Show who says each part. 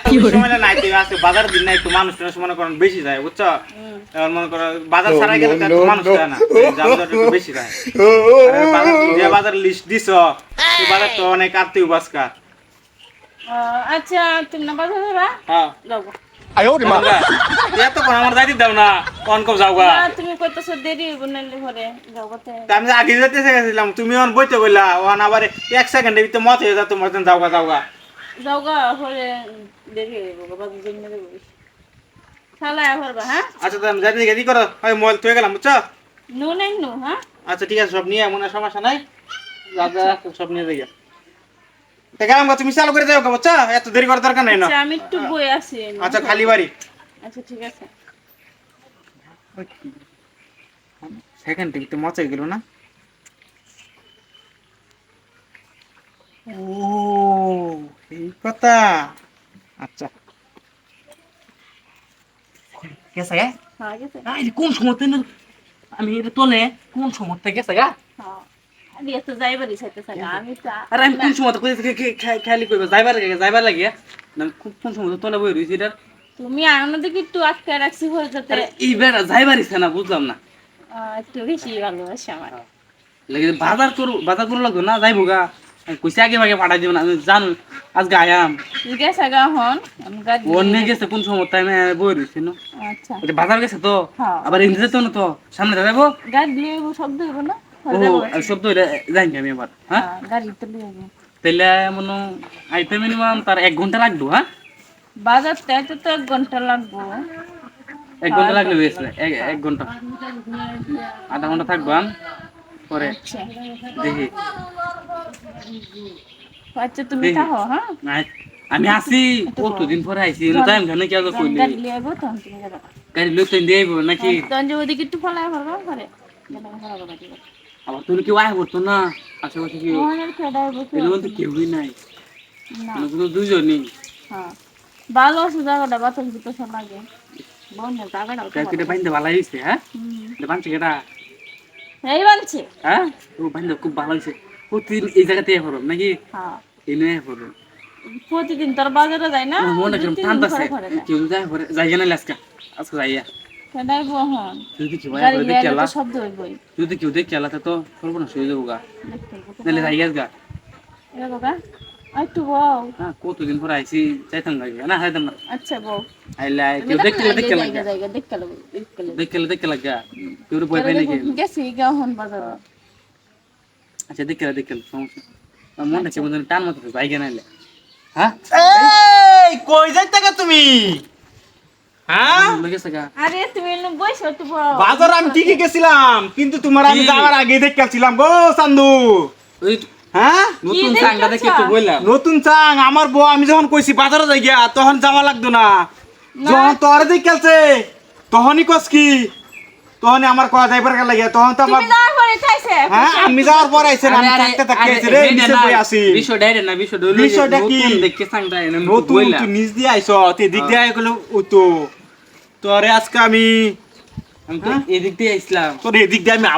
Speaker 1: এত সময় নাই তুই আজকে বাজার দিন না একটু মানুষ টানুষ মনে করেন বেশি যায় বুঝছ? মনে করো বাজার ছাড়া গেলে তো মানুষ যায় না জামদার একটু বেশি যায়। বাজার যে বাজার লিস্ট দিছ সেই বাজার তো অনেক আত্মীয় বাসকা
Speaker 2: আচ্ছা তুমি না বাজার যাবা?
Speaker 1: হ্যাঁ।
Speaker 2: যাব
Speaker 1: এত কোন আমার যাইতে দাও না কোন কব যাও
Speaker 2: না, তুমি কইতেছো দেরি হইব নাইলে ঘরে যাও
Speaker 1: আমি আগে যেতে গেছিলাম তুমি অন বইতে বললা ওখান আবার এক সেকেন্ডের ভিতরে মত হয়ে যা তোমার যাও গা। যাও গা
Speaker 2: যাও গা ঘরে দেরি হইব বাজার জন্য দেবো খালা ঘরবা হ্যাঁ?
Speaker 1: আচ্ছা তো আমি যাইতে করো। হয় মোবাইল তুই গেলাম বুঝছ?
Speaker 2: নু নাই নু হ্যাঁ?
Speaker 1: আচ্ছা ঠিক আছে সব নিয়ে মনে হয় সমস্যা নাই। যা যা সব নিয়ে যাই। তা গেলাম গা, তুমি চালু করে যাও বুঝছ? এত দেরি করার দরকার নাই না?
Speaker 2: আচ্ছা আমি একটু বই আছি
Speaker 1: আচ্ছা খালি বাড়ি।
Speaker 2: আচ্ছা ঠিক আছে।
Speaker 1: সেকেন্ড টিভি তো মচাই গেল না? ও কথা আচ্ছা।
Speaker 3: গেছে গা?
Speaker 2: হ্যাঁ
Speaker 3: এই কোন সময় আমি এটা তোলে কোন সময় গেছে গা?
Speaker 2: হ্যাঁ তুমি একটু আটকে রাখছি হয়ে যাতে
Speaker 3: এইবার যাইবার না বুঝলাম না।
Speaker 2: একটু বেশি ভালোবাসে আমার।
Speaker 3: বাজার করু বাজার করু লাগতো না যাইবো গা। কইছে আগে ভাগে পাঠাই দিব না জানো আজকে আয়াম
Speaker 2: তুই গেছে গা হন
Speaker 3: গেছে কোন সময় টাইমে বই রইছি না?
Speaker 2: আচ্ছা।
Speaker 3: বাজার গেছে তো?
Speaker 2: হ্যাঁ।
Speaker 3: আবার ইংরেজি তো না তো? সামনে যাব
Speaker 2: গাড়ি লিয়ে শব্দ হইব না?
Speaker 3: ও শব্দ হইলে যাইনি আমি আবার হ্যাঁ?
Speaker 2: হ্যাঁ গাড়ি তো লিয়ে যাব
Speaker 3: তাহলে মনে আইতে মিনিমাম তার এক ঘণ্টা লাগবে হ্যাঁ?
Speaker 2: বাজার থেকে তো এক ঘণ্টা লাগবো।
Speaker 3: এক ঘণ্টা লাগলে বেশি এক এক ঘণ্টা। আধা ঘণ্টা থাকব আম। পরে।
Speaker 2: আচ্ছা।
Speaker 3: দেখি।
Speaker 2: আচ্ছা তুমি। থাকো হ্যাঁ?
Speaker 3: আমি আসি কতদিন পরে। আইসি টাইম জানে কি আজকে কইলি?
Speaker 2: গাড়ি লিয়ে যাব তখন তুমি যাবে।
Speaker 3: গাড়ি লোক তো দিয়ে নাকি?
Speaker 2: তখন যে ওদিকে একটু ফলাই।
Speaker 3: আবার তুমি কি আয় করতো না? আশেপাশে কি
Speaker 2: মনের খেডায় বসে
Speaker 3: এর মধ্যে কেউই নাই।
Speaker 2: না।
Speaker 3: কোনো কোনো দুজনই
Speaker 2: হ্যাঁ। ভালো আছে জায়গাটা বাতাস বিতাস লাগে। বনের জায়গাটা
Speaker 3: কাকিটা বাইন্দে ভালো হয়েছে হ্যাঁ? বানছে কেটা
Speaker 2: এই বানছি।
Speaker 3: হ্যাঁ? ও বাইন্দে খুব ভালো হয়েছে। প্রতিদিন এই জায়গাতে এ নাকি?
Speaker 2: হ্যাঁ।
Speaker 3: এই নিয়ে
Speaker 2: প্রতিদিন তোর বাজারে যাই না?
Speaker 3: মনে
Speaker 2: করি
Speaker 3: টান আছে
Speaker 2: যায়।
Speaker 3: কেউ যায় ঘরে যাই না আজকে। আজকে যাইয়া
Speaker 2: কেনাই বহন।
Speaker 3: যদি কেউ
Speaker 2: গাড়ি
Speaker 3: ঘরে দেখে আলা
Speaker 2: শব্দ হইবই।
Speaker 3: যদি কেউ দেখে আলা তো সর্বনাশ হয়ে যাব গা। নাহলে যাইয়া গা
Speaker 2: এ বাবা। আর একটু বউ
Speaker 3: হ্যাঁ কতদিন পরে আইসি যাইতাম লাগে না যাইতাম না।
Speaker 2: আচ্ছা বউ
Speaker 3: আইলা কেউ দেখতে দেখতে লাগে।
Speaker 2: জায়গা জায়গা দেখতে লাগবে দেখতে
Speaker 3: দেখতে দেখতে লাগা। কেউ বই পাই নাকি?
Speaker 2: গেছি গাহন বাজারে।
Speaker 3: আচ্ছা দেখতে দেখতে সমস্যা। টান মতো নাইলে হ্যাঁ?
Speaker 1: এই কই যাইতে গা তুমি হ্যাঁ বাজার আমি ঠিকই গেছিলাম কিন্তু তোমার আমি যাওয়ার আগে দেখেছিলাম গো চান্দু। হ্যাঁ?
Speaker 3: নতুন চাঙ্গা দেখে তো বললাম।
Speaker 1: নতুন চাং আমার বউ আমি যখন কইছি বাজারে যাই গিয়া তখন যাওয়া লাগতো না। যখন তোর দিক খেলছে তখনই কস কি? তখনই আমার কথা যাইবার গেল লাগিয়া তখন তো আমার হ্যাঁ আমি যাওয়ার পর আইছেন আমি থাকতে থাকতে আইছে রে নিচে বই আছি।
Speaker 3: বিষয়টা এটা না বিষয়টা
Speaker 1: কি?
Speaker 3: এনে
Speaker 1: নতুন তুই নিজ দিয়ে আইছ তে দিক দিয়ে আই গেল তো তোরে আজকে আমি
Speaker 3: আমি তো এদিক দিয়ে আইছিলাম।
Speaker 1: তোর এদিক দিয়ে আমি